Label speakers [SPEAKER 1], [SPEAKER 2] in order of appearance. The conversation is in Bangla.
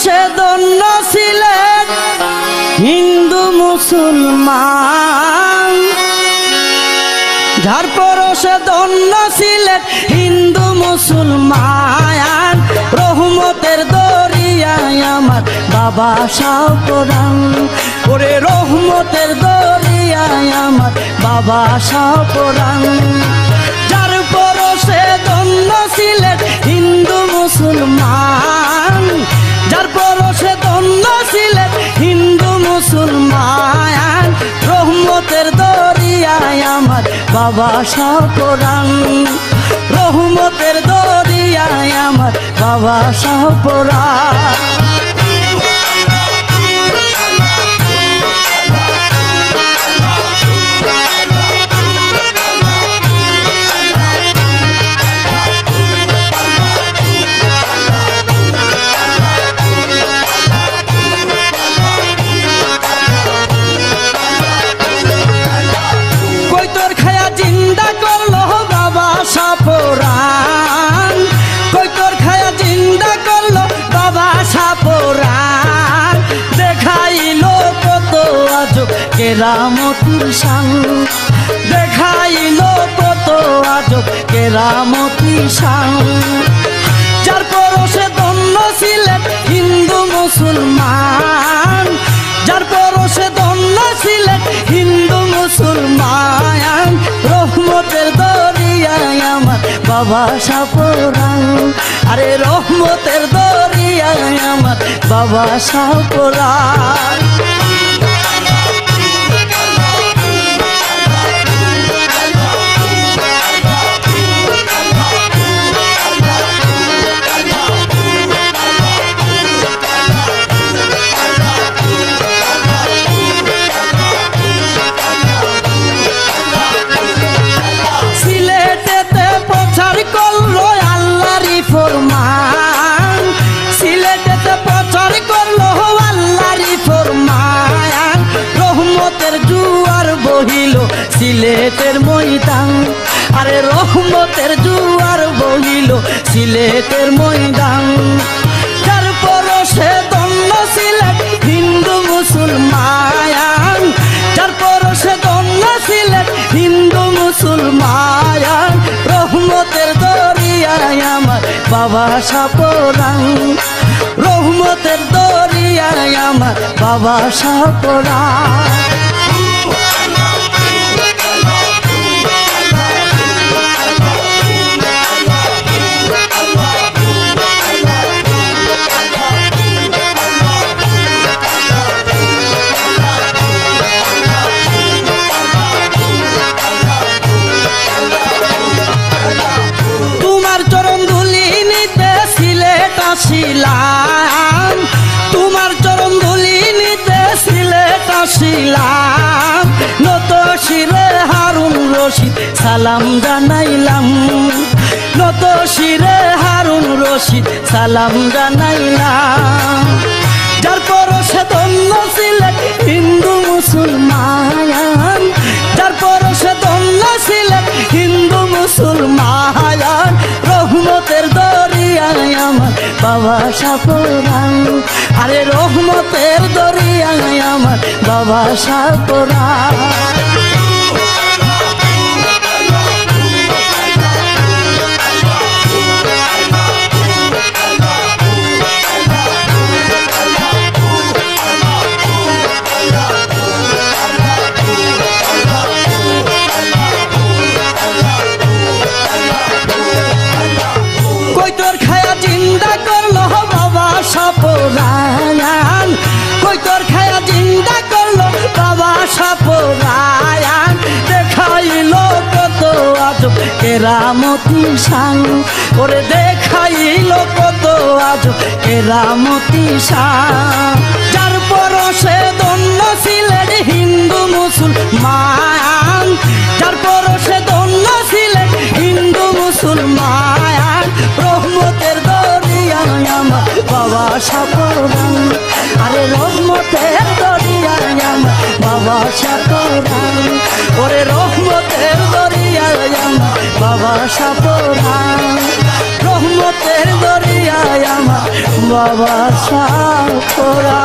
[SPEAKER 1] পরশে দন্য ছিলেন হিন্দু মুসলমান। যার পরশে দন্য ছিলেন হিন্দু মুসলমান। রহমতের দরিয়ায় আমার বাবা কোরআন ওরে রহমতের দরিয়ায় আমার বাবা কোরআন যার পরশে দন্য ছিলেন হিন্দু মুসলমান। আমার বাবা কোরআন রহমতের দরিয়ায় আমার বাবা শাহ কেরামতির সাং দেখাইলো কত আজ কেরামতির সাং যার পরশে দন্য ছিলেন হিন্দু মুসলমান। যার পরশে দন্য ছিলেন হিন্দু মুসলমান। রহমতের দরিয়ায় আমার বাবা সাপরান। আরে রহমতের দরিয়ায় আমার বাবা সাপরান। সিলেটের ময়দান, আরে রহমতের জুয়ার বহিল সিলেটের ময়দান। যার পরশে দণ্ড সিলেট হিন্দু মুসলমান। যার পরশে দণ্ড সিলেট হিন্দু মুসলমান। রহমতের দরিয়ায় আমার বাবা সাপরাং রহমতের দরিয়ায় আমার বাবা সাপরাং আসিলাম তোমার চরণ ধুলি নিতে সিলেট আসিলাম। নত শিরে হারুন রশিদ সালাম জানাইলাম। নত শিরে হারুন রশিদ সালাম জানাইলাম। যার পরশে দন্য ছিলেন হিন্দু মুসলমান। যার পরশে দন্য ছিলেন হিন্দু বাবা সাপরান আরে রহমতের দরিয়ায় আমার বাবা সাপরান কেরামতি সাং ওরে দেখাইল কত আজ কেরামতি সাং যার পরশে দন্য ছিলেন হিন্দু মুসলমান যার পরশে দন্য ছিলেন হিন্দু মুসলমান বাবা সাপরান আরে রহমতের দরিয়ায় আমার বাবা সাপরান ওরে রহমতের দরিয়ায় আমার বাবা সাপরান রহমতের দরিয়ায় আমার বাবা সাপরা